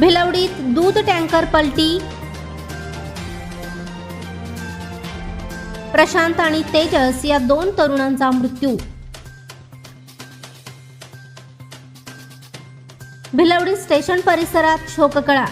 भिलवडीत दूध टँकर पलटी. प्रशांत आणि तेजस या दोन तरुणांचा मृत्यू. भिलवडी स्टेशन परिसरात शोककळा.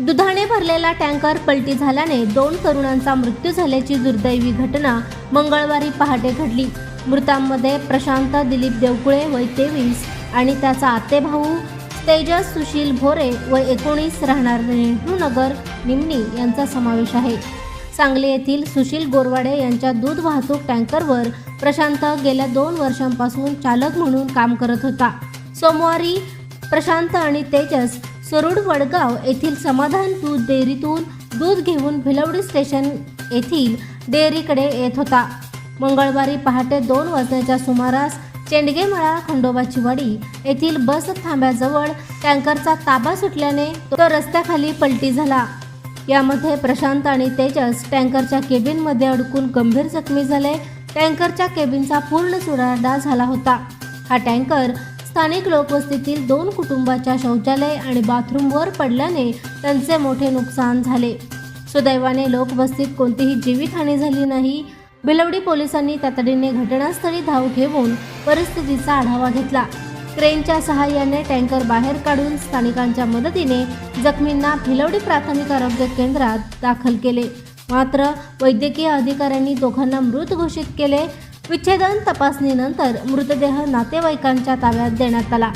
दुधाने भरलेला टँकर पलटी झाल्याने दोन तरुणांचा मृत्यू झाल्याची दुर्दैवी घटना मंगळवारी पहाटे घडली. मृतांमध्ये प्रशांत दिलीप देवकुळे वय तेवीस. आणि त्याचा आतेभाऊ तेजस सुशील भोरे व एकोणीस राहणार नेहरूनगर निमणी यांचा समावेश आहे. सांगली येथील सुशील गोरवाडे यांच्या दूध वाहतूक टँकरवर प्रशांत गेल्या दोन वर्षांपासून चालक म्हणून काम करत होता. सोमवारी प्रशांत आणि तेजस सरुड वडगाव येथील समाधान दूध डेअरीतून दूध घेऊन भिलवडी स्टेशन येथील डेअरीकडे येत होता. मंगळवारी पहाटे दोन वाजण्याच्या सुमारास चेंडगेमळा खंडोबाची वाडी येथील बस थांब्याजवळ टँकरचा ताबा सुटल्याने तो रस्त्याखाली पलटी झाला. यामध्ये प्रशांत आणि तेजस टँकरच्या केबिनमध्ये अडकून गंभीर जखमी झाले. टँकरच्या केबिनचा पूर्ण चुराडा झाला होता. हा टँकर स्थानिक लोकवस्तीतील दोन कुटुंबाच्या शौचालय आणि बाथरूमवर पडल्याने त्यांचे मोठे नुकसान झाले. सुदैवाने लोकवस्तीत कोणतीही जीवितहानी झाली नाही. बिलवडी पोलिसांनी तातडीने घटनास्थळी धाव घेऊन परिस्थितीचा आढावा घेतला. क्रेनच्या सहाय्याने टँकर बाहेर काढून स्थानिकांच्या मदतीने जखमींना भिलवडी प्राथमिक आरोग्य केंद्रात दाखल केले. मात्र वैद्यकीय अधिकाऱ्यांनी दोघांना मृत घोषित केले. विच्छेदन तपासणीनंतर मृतदेह नातेवाईकांच्या ताब्यात देण्यात आला.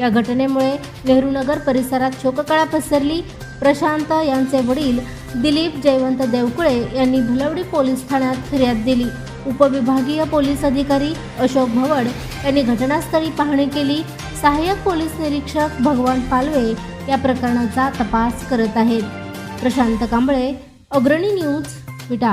या घटनेमुळे नेहरूनगर परिसरात शोककळा पसरली. प्रशांत यांचे वडील दिलीप जयवंत देवकुळे यांनी भिलवडी पोलीस ठाण्यात फिर्याद दिली. उपविभागीय पोलीस अधिकारी अशोक भवड यांनी घटनास्थळी पाहणी केली. सहाय्यक पोलीस निरीक्षक भगवान पालवे या प्रकरणाचा तपास करत आहेत. प्रशांत कांबळे अग्रणी न्यूज विटा.